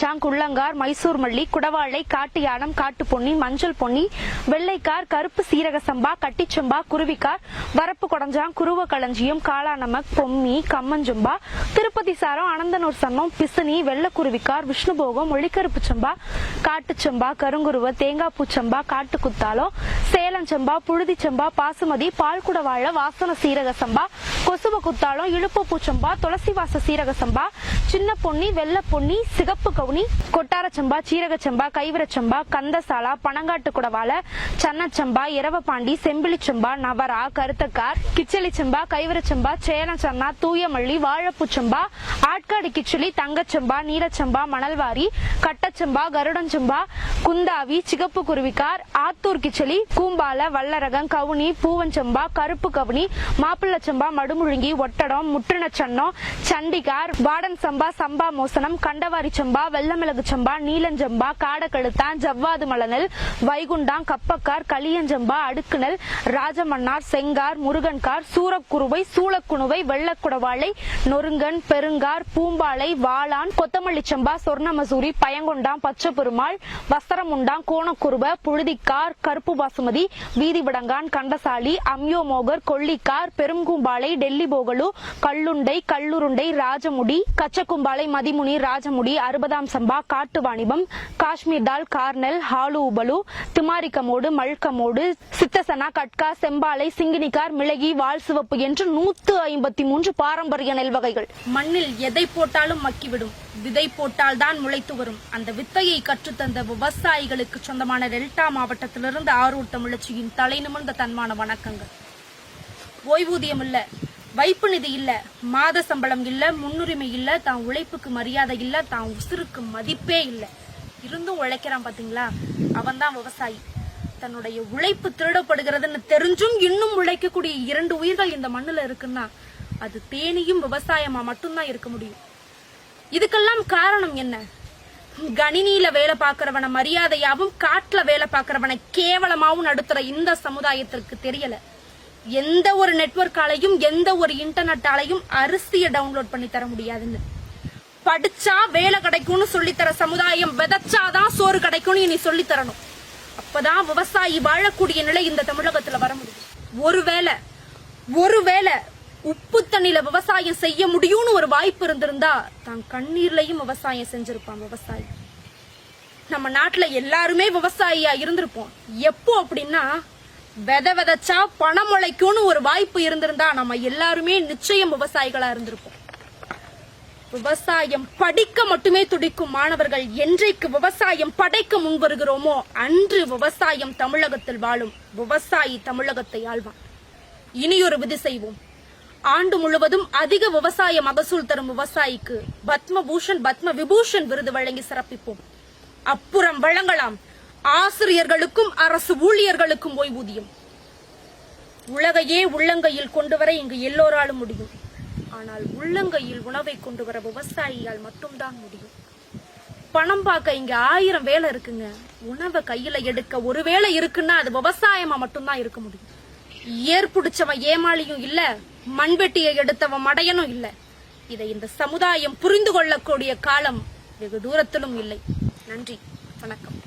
மலைச்சாங் குள்ளங்கார் மைசூர் மல்லி குடவாழை காட்டு யானம் காட்டு பொன்னி மஞ்சள் பொன்னி வெள்ளைக்கார் கருப்பு சீரக சம்பா கட்டிச்சம்பா குருவிக்கார் வரப்பு கொடஞ்சாங் குருவ களஞ்சியம் காளாநமக் பொம்மி கம்மஞ்சம்பா திருப்பதி சாரம் அனந்தனூர் சன்னம் பிசினி வெள்ளக்குருவிக்கார் விஷ்ணுபோகம் ஒளிக்கருப்பு சம்பா காட்டுச்சம்பா கருங்குருவ தேங்காய் பூச்சம்பா காட்டு குத்தாலம் சேலம் சம்பா பாசுமதி பால்குடவாழ வாசன சீரக சம்பா கொசுவ குத்தாலம் இழுப்பு பூச்சம்பா துளசி வாச சீரக சம்பா சின்ன பொன்னி வெள்ள பொன்னி சிகப்பு கவுனி கொட்டாரச்சம்பா சீரக சம்பா கந்தசாலா பனங்காட்டு குடவால சன்னச்சம்பா இரவப்பாண்டி செம்பிலி நவரா கருத்தக்கார் கிச்சலிச்சம்பா கைவிரச்சம்பா சேனச்சன்னா தூயமல்லி வாழப்பூச்சம்பா ஆட்காடு கிச்சலி தங்கச்சம்பா நீலச்சம்பா மணல்வாரி கட்டச்சம்பா கருடஞ்சம்பா குந்தாவி சிகப்பு குருவிக்கார் ஆத்தூர் கிச்சலி கூம்பால வல்லரகம் கவுனி பூவஞ்சம்பா கருப்பு கவுனி மாப்பிள்ளச்சம்பா கடுமுழுங்கி ஒட்டடம் முற்றினச்சன்னம் சண்டிகார் வாடன் சம்பா சம்பா மோசனம் கண்டவாரி சம்பா வெள்ளமிளகு சம்பா நீலஞ்சம்பா காடக்கழுத்தான் ஜவ்வாது மலனல் வைகுண்டாம் கப்பக்கார் களியஞ்சம்பா அடுக்குனல் ராஜமன்னார் செங்கார் முருகன்கார் சூரக்குருவை சூளக்குணுவை வெள்ளக்குடவாளை நொறுங்கன் பெருங்கார் பூம்பாளை வாளான் கொத்தமல்லி சம்பா சொர்ணமசூரி பயங்கொண்டாம் பச்சை பெருமாள் வஸ்திரமுண்டாம் கோணக்குருப புழுதிக்கார் கருப்பு பாசுமதி வீதிவிடங்கான் கண்டசாலி அம்யோமோகர் கொள்ளிக்கார் பெருங்கூம்பாளை டெல்லி போகலு கல்லுண்டை கல்லுருண்டை ராஜமுடி கச்சக்கும்பாளை மதிமுனி ராஜமுடி அறுபதாம் சம்பா காட்டு வாணிபம் காஷ்மீர் தால் கார்னல் ஹாலு உபலு திமாரிக்கமோடு மல்கமோடு சித்தசனா கட்கா செம்பாலை சிங்கினிக்கார் மிளகி வால் சிவப்பு என்று நூத்து ஐம்பத்தி மூன்று பாரம்பரிய நெல் வகைகள். மண்ணில் எதை போட்டாலும் மக்கிவிடும். விதை போட்டால் தான் முளைத்து வரும். அந்த வித்தையை கற்றுத்தந்த விவசாயிகளுக்கு சொந்தமான டெல்டா மாவட்டத்திலிருந்து ஆரூர் தமிழச்சியின் தலை நிமிர்ந்த தன்மான வணக்கங்கள். ஓய்வூதியம் இல்லை வைப்பு நிதி இல்ல மாத சம்பளம் இல்ல முன்னுரிமை இல்ல தான் உழைப்புக்கு மரியாதை இல்ல தான் உசுருக்கு மதிப்பே இல்ல. இருந்தும் உழைக்கிறான் பாத்தீங்களா? அவன் தான் விவசாயி. தன்னுடைய உழைப்பு திருடப்படுகிறதுன்னு தெரிஞ்சும் இன்னும் உழைக்கக்கூடிய இரண்டு உயிர்கள் இந்த மண்ணுல இருக்குன்னா அது தேனியும் விவசாயமா மட்டும்தான் இருக்க முடியும். இதுக்கெல்லாம் காரணம் என்ன? கணினியில வேலை பார்க்கறவனை மரியாதையாவும் காட்டுல வேலை பார்க்கறவனை கேவலமாவும் நடத்துற இந்த சமுதாயத்திற்கு தெரியல. எந்த ஒரு நெட்வொர்க்காலையும் எந்த ஒரு இன்டர்நெட்டாலையும் அரிசியை டவுன்லோட் பண்ணி தர முடியாதுன்னு படிச்சா வேலை கிடைக்கும்னு சொல்லித்தர சமுதாயம் விதைச்சாதான் சோறு கிடைக்கும்னு இனி சொல்லி தரணும் அப்பதான் விவசாயி வாழக்கூடிய நிலை இந்த தமிழகத்துல வர முடியும். ஒருவேளை ஒருவேளை உப்பு தண்ணியில விவசாயம் செய்ய முடியும்னு ஒரு வாய்ப்பு இருந்திருந்தா தான் கண்ணீர்லயும் விவசாயம் செஞ்சிருப்பான் விவசாயி. நம்ம நாட்டுல எல்லாருமே விவசாயியா இருந்திருப்போம். எப்போ அப்படின்னா விதை விதைச்சா பணம் முளைக்கும்னு ஒரு வாய்ப்பு இருந்திருந்தா நம்ம எல்லாருமே நிச்சயம் விவசாயிகளா இருந்திருப்போம். விவசாயம் படிக்க மட்டுமே துடிக்கும் மாணவர்கள் என்றைக்கு விவசாயம் படைக்க முன்வருகிறோமோ அன்று விவசாயம் தமிழகத்தில் வாழும் விவசாயி தமிழகத்தை ஆழ்வான் இனியொரு விதி செய்வோம். ஆண்டு முழுவதும் அதிக விவசாய மகசூல் தரும் விவசாயிக்கு பத்ம பூஷன் பத்ம விபூஷன் விருது வழங்கி சிறப்பிப்போம். அப்புறம் வழங்கலாம். ஆசிரியர்களுக்கும் அரசு ஊழியர்களுக்கும் ஓய்வூதியம் உலகையே உள்ளங்கையில் கொண்டு வர இங்கு எல்லோராலும் முடியும். ஆனால் உள்ளங்கையில் உணவை கொண்டு வர விவசாயியால் மட்டும்தான் முடியும். பணம் பார்க்க இங்க ஆயிரம் வேலை இருக்குங்க. உணவை கையில எடுக்க ஒரு வேலை இருக்குன்னா அது விவசாயமா மட்டும்தான் இருக்க முடியும். ஏர் பிடிச்சவன் ஏமாளியும் இல்ல மண்வெட்டியை எடுத்தவன் மடையனும் இல்ல. இதை இந்த சமுதாயம் புரிந்து கொள்ளக்கூடிய காலம் வெகு தூரத்திலும் இல்லை. நன்றி. வணக்கம்.